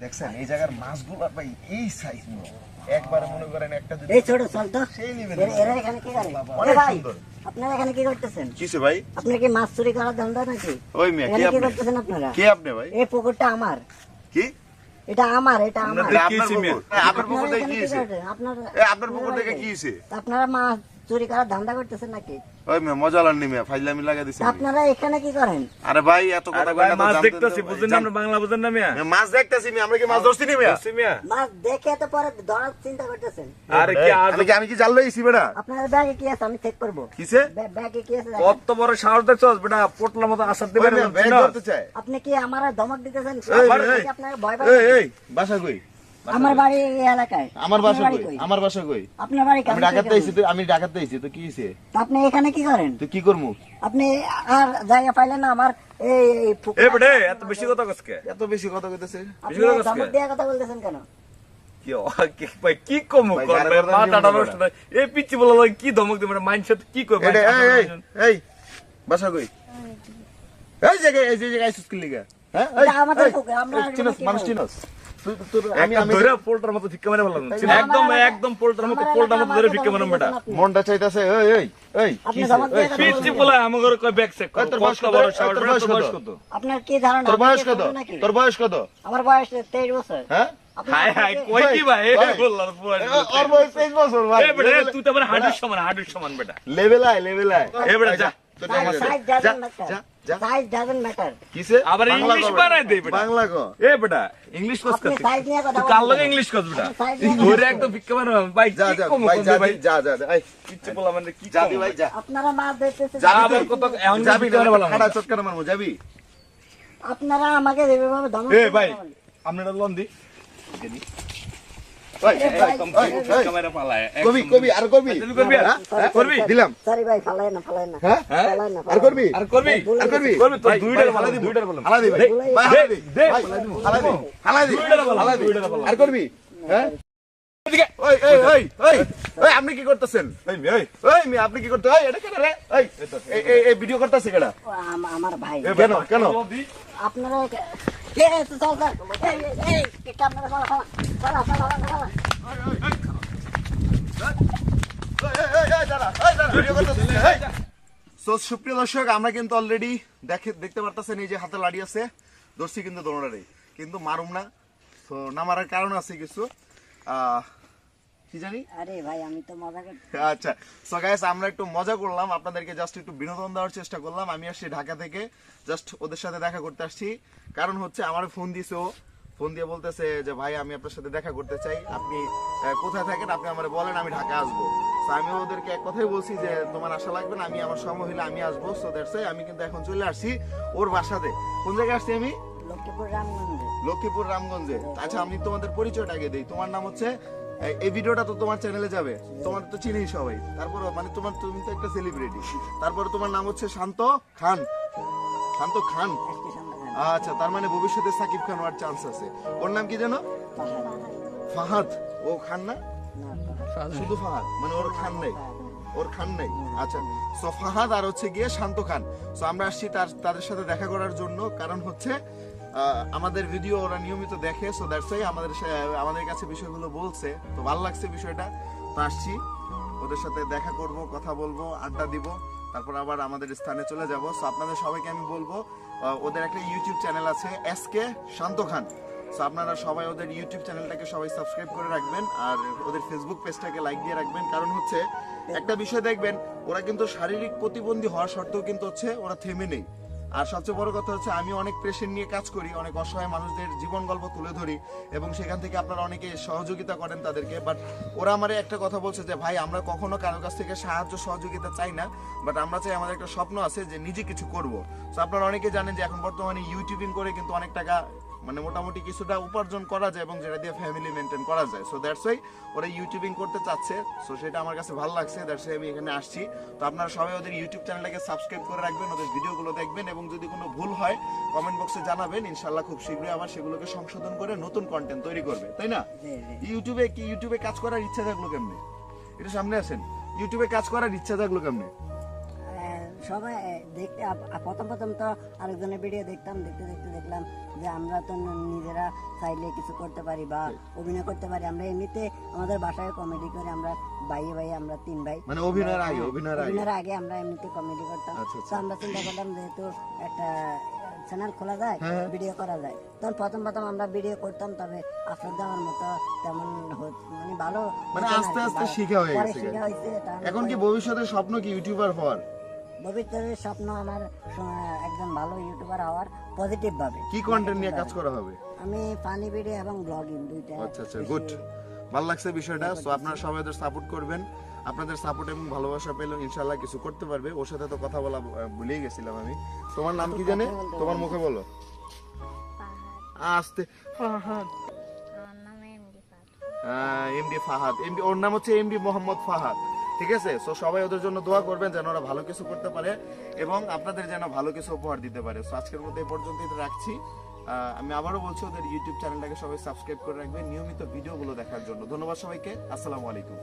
দেখছেন এই জায়গার মাছগুলো ভাই এই সাইজ একবারে মনে করেন একটা যদি এই ছোট চল তো। সেই নেবেন এরা- এরা এখানে কি করে? অনেক ভাই সুন্দর। আপনারা এখানে কি করতেছেন? কিসে ভাই? আপনার কি মাছ চুরি করার ধান্দা নাকি? ওই মেয়ে কে কি আপনি? করতেছেন আপনারা? কে আপনি ভাই? এই পুকুরটা আমার। কি? এটা আমার এটা আমার। আপনার পুকুর আপনার পুকুর থেকে কি করতেছেন? আপনারা এ, আপনার পুকুর থেকে কি হয়েছে? আপনারা মাছ চুরি করার ধান্দা করতেছেন নাকি? ওই মেয়ে মজা লান নিমে ফাইলামি লাগা দিছে আপনারা এখানে কি করেন? আরে ভাই এত কথা না মাছ দেখতেছি বুঝেন না বাংলা বুঝেন না মিয়া। মাছ দেখতেছি মি আমরা কি মাছ ধরছি নি মিয়া? মিয়া। মাছ দেখে তো পরে ধরার চিন্তা করতেছেন। আরে কি আজ আমি কি আমি কি জাল লইছি বেটা? আপনার ব্যাগে কি আছে? আমি চেক করব। কিসে? ব্যাগ- কি আছে? কত বড় সাহস দেখছস বেটা পোটলার মতো আসার ওই দিবে মেয়ে ব্যাগ ধরতে চায়। আপনি কি আমার ধমক দিতেছেন? আপনার ভয় পাই এই এই বাসা কই? আমার বাড়ি এই এলাকায়। আমার বাসা কই? আমার বাসা কই? আপনার বাড়ি আমি ঢাকাতে আইছি তো আমি ঢাকাতে আইছি তো কি হইছে? আপনি এখানে কি করেন? তুই কি করমু? আপনি আর জায়গা পাইলেন না আমার এই এই এ বেটে এত বেশি কথা কসকে এত বেশি কথা কইতেছে? বেশি কথা ধমক কসকে? দিয়ে কথা বলতেছেন কেন? কি কম করবে মাথাটা নষ্ট এই পিচ্ছি বলা কি ধমক দিবে? মাইন্ডসেট কি কই এই এই এই এই বাসা কই? এই জায়গায় এই জায়গায় আইছিস কি লিগা হ্যাঁ আমাদের আমরা চিনস মানুষ চিনস? একদম একদম পোল্টার মতো পোল্টার মতো ধরে ভিক্ষা ধমক বেটা। মনটা চাইতাছে এই এই এই আপনি কিসে? ধমক দিয়ে এই, কথা কি- পিচ্ছি বলে আমাকে কয় ব্যাক চেক ওই তোর বয়স কত? কত? বড় ওই সাহস তোর বয়স কত? কত? আপনার কি ধারণা? তোর বয়স কত? তোর বয়স কত? আমার বয়স তেইশ বছর। হ্যাঁ? হাই হাই কই কি ভাই? ভাই। বললাম বয়স বয়স তেইশ বছর ভাই। এ বেটা তুই তো আমার হাডুর সমান হাডুর সমান বেটা। লেভেল আয় লেভেল আয়। এ বেটা যা। আবার ইংলিশ কবে? বানায় বাংলা ক? এ বেটা ইংলিশ কস তুই লগে কস বেটা? ধরে একদম ভিক্ষা ভাই যা ভাই যা ভাই? যা যা যা এই কিচ্ছু বলা মানে কি ভাই যা। আপনারা মাছ ধরতেছেন যা আবার কত এমন যাবি ভিক্ষা মেরে খাড়া চটকার মারমু যাবি? আপনারা আমাকে যেভাবে ধমক এ ভাই আপনারা লোন দিলাম। sorry ভাই ফালাই না ফালাই না। হ্যাঁ? হ্যাঁ? ফালাই না আর করবি? আর করবি? আর করবি? করবি তো ভাই, দুইটার ভাই, বললাম হালা দিব। দুইটার বললাম হালা দি ভাই ভুলে ভাই, গেছি। হালা দি। দে, ভাই, হালা দি হালা দি দুইটার বললাম, হালা দি। দুইটার বললাম। আর করবি? হ্যাঁ? এদিকে। ওই এই ওই ওই ওই আপনি কি করতেছেন? আপনি কি করতে ওই এটা কেন রে? ওই এই এই এই ভিডিও করতেছে কেডা? আমার ভাই। কেন, কেন? আপনারা সো সুপ্রিয় দর্শক আমরা কিন্তু অলরেডি দেখে দেখতে পারতেছেন এই যে হাতে লাড়ি আছে। কিন্তু দোনোটারই। কিন্তু মারুম না। তো না মারার কারণ আছে কিছু। কি জানি? আরে ভাই আমি তো মজা করছি। আচ্ছা। সো গাইস আমরা একটু মজা করলাম। আপনাদেরকে জাস্ট একটু বিনোদন দেওয়ার চেষ্টা করলাম। আমি আসছি ঢাকা থেকে। জাস্ট ওদের সাথে দেখা করতে আসছি। কারণ হচ্ছে আমার ফোন দিছে ও। ফোন দিয়ে বলতেছে যে ভাই আমি আপনার সাথে দেখা করতে চাই। আপনি কোথায় থাকেন? আপনি আমার বলেন আমি ঢাকা আসব। আমি ওদেরকে এক কথাই বলছি যে তোমার আশা লাগবে না? আমি আমার সময় হলে আমি আসব। সো দ্যাটস আমি কিন্তু এখন চলে আসছি ওর বাসাতে। কোন জায়গায় আসছি আমি? লক্ষ্মীপুর রামগঞ্জে। আচ্ছা আমি তোমাদের পরিচয়টা আগে দিই। তোমার নাম হচ্ছে এই- ভিডিওটা তো তোমার চ্যানেলে যাবে। তোমার তো চিনি সবাই। তারপর মানে তোমার তুমি তো একটা সেলিব্রিটি তারপরে তোমার নাম হচ্ছে শান্ত খান। শান্ত খান। আচ্ছা তার মানে ভবিষ্যতে সাকিব খান হওয়ার চান্স আছে। ওর নাম কি যেন? ফাহাদ। ও খান না? শুধু ফাহাদ? মানে ওর খান নেই। ওর খান নেই? আচ্ছা সো ফাহাদ আর হচ্ছে গিয়ে শান্ত খান। সো আমরা আসছি তার তাদের সাথে দেখা করার জন্য। কারণ হচ্ছে আহ, আমাদের ভিডিও ওরা নিয়মিত দেখে সো দ্যাটস ওয়াই আমাদের আমাদের কাছে বিষয়গুলো বলছে। তো ভালো লাগছে বিষয়টা। তো আসছি। ওদের সাথে দেখা করব কথা বলব আড্ডা দিব। তারপর আবার আমাদের স্থানে চলে যাব। সো আপনাদের সবাইকে আমি বলব ওদের একটা ইউটিউব চ্যানেল আছে S K Shanto Khan. So আপনারা সবাই ওদের ইউটিউব চ্যানেলটাকে সবাই সাবস্ক্রাইব করে রাখবেন আর ওদের ফেসবুক পেজটাকে লাইক দিয়ে রাখবেন। কারণ হচ্ছে, একটা বিষয় দেখবেন, ওরা কিন্তু শারীরিক প্রতিবন্ধী হওয়ার সত্ত্বেও কিন্তু হচ্ছে, ওরা থেমে নেই। আর সবচেয়ে বড় কথা হচ্ছে আমি অনেক পেশেন্ট নিয়ে কাজ করি, অনেক অসহায় মানুষদের জীবন গল্প তুলে ধরি এবং সেখান থেকে আপনারা অনেকে সহযোগিতা করেন তাদেরকে। বাট ওরা আমার একটা কথা বলছে যে, ভাই, আমরা কখনো কারোর কাছ থেকে সাহায্য, সহযোগিতা চাই না বাট আমরা চাই আমাদের একটা স্বপ্ন আছে যে, নিজে কিছু করব। তো আপনারা অনেকে জানেন যে, এখন বর্তমানে ইউটিউবিং করে কিন্তু অনেক টাকা মানে মোটামুটি কিছুটা উপার্জন করা যায় এবং যেটা দিয়ে ফ্যামিলি মেনটেন করা যায়। সো দ্যাটস ওয়াই ওরা ইউটিউবিং করতে চাচ্ছে। সো সেটা আমার কাছে ভালো লাগছে দ্যাটস ওয়াই আমি এখানে আসছি। তো আপনারা সবাই ওদের ইউটিউব চ্যানেলটাকে সাবস্ক্রাইব করে রাখবেন ওদের ভিডিওগুলো দেখবেন এবং যদি কোনো ভুল হয় কমেন্ট বক্সে জানাবেন। ইনশাল্লাহ খুব শীঘ্রই আবার সেগুলোকে সংশোধন করে নতুন কন্টেন্ট তৈরি করবে। তাই না? জি, জি। ইউটিউবে কি ইউটিউবে কাজ করার ইচ্ছা থাকল কেমনে? এটা সামনে আসেন। ইউটিউবে কাজ করার ইচ্ছা থাকল কেমনে? সবাই দেখতে প্রথম প্রথম তো আরেকজনের ভিডিও দেখতাম দেখতে দেখতে দেখলাম যে আমরা তো নিজেরা চাইলে কিছু করতে পারি বা অভিনয় করতে পারি। আমরা এমনিতে আমাদের বাসায় কমেডি করে আমরা ভাইয়ে ভাই আমরা তিন ভাই। মানে অভিনয়ের আগে হ্যাঁ, অভিনয়ের আগে? আমরা এমনিতে কমেডি করতাম। আচ্ছা, তো আচ্ছা। আমরা চিন্তা করলাম যেহেতু একটা চ্যানেল খোলা যায় হ্যাঁ। ভিডিও করা যায়। তখন প্রথম প্রথম আমরা ভিডিও করতাম তবে আফসর দেওয়ার মতো তেমন মানে ভালো মানে আস্তে আস্তে শিখা হয়ে গেছে। এখন কি ভবিষ্যতের স্বপ্ন কি ইউটিউবার হওয়ার? ভবিষ্যতের স্বপ্ন আমার একজন ভালো ইউটিউবার হওয়ার পজিটিভ ভাবে। কি কন্টেন্ট নিয়ে কাজ করা হবে? আমি ফানি ভিডিও এবং ব্লগিং দুইটা আচ্ছা আচ্ছা গুড ভালো লাগছে বিষয়টা তো আপনারা সবাই ওদের সাপোর্ট করবেন। আপনাদের সাপোর্ট এবং ভালোবাসা পেলে ইনশাল্লাহ কিছু করতে পারবে। ওর সাথে তো কথা বলা ভুলেই গেছিলাম আমি। তোমার নাম কি জানে? তোমার মুখে বলো। আস্তে। ফাহাদ আমার নাম এমডি ফাত এমডি ফাহাদ। এমডি ওর নাম হচ্ছে এমডি মোহাম্মদ ফাহাদ। ঠিক আছে? সো সবাই ওদের জন্য দোয়া করবেন যেন ওরা ভালো কিছু করতে পারে এবং আপনাদের যেন ভালো কিছু উপহার দিতে পারে। সো আজকের মধ্যে এই পর্যন্তই রাখছি। আমি আবারও বলছি, ওদের ইউটিউব চ্যানেলটাকে সবাই সাবস্ক্রাইব করে রাখবেন। নিয়মিত ভিডিওগুলো দেখার জন্য। ধন্যবাদ সবাইকে। আসসালামু আলাইকুম।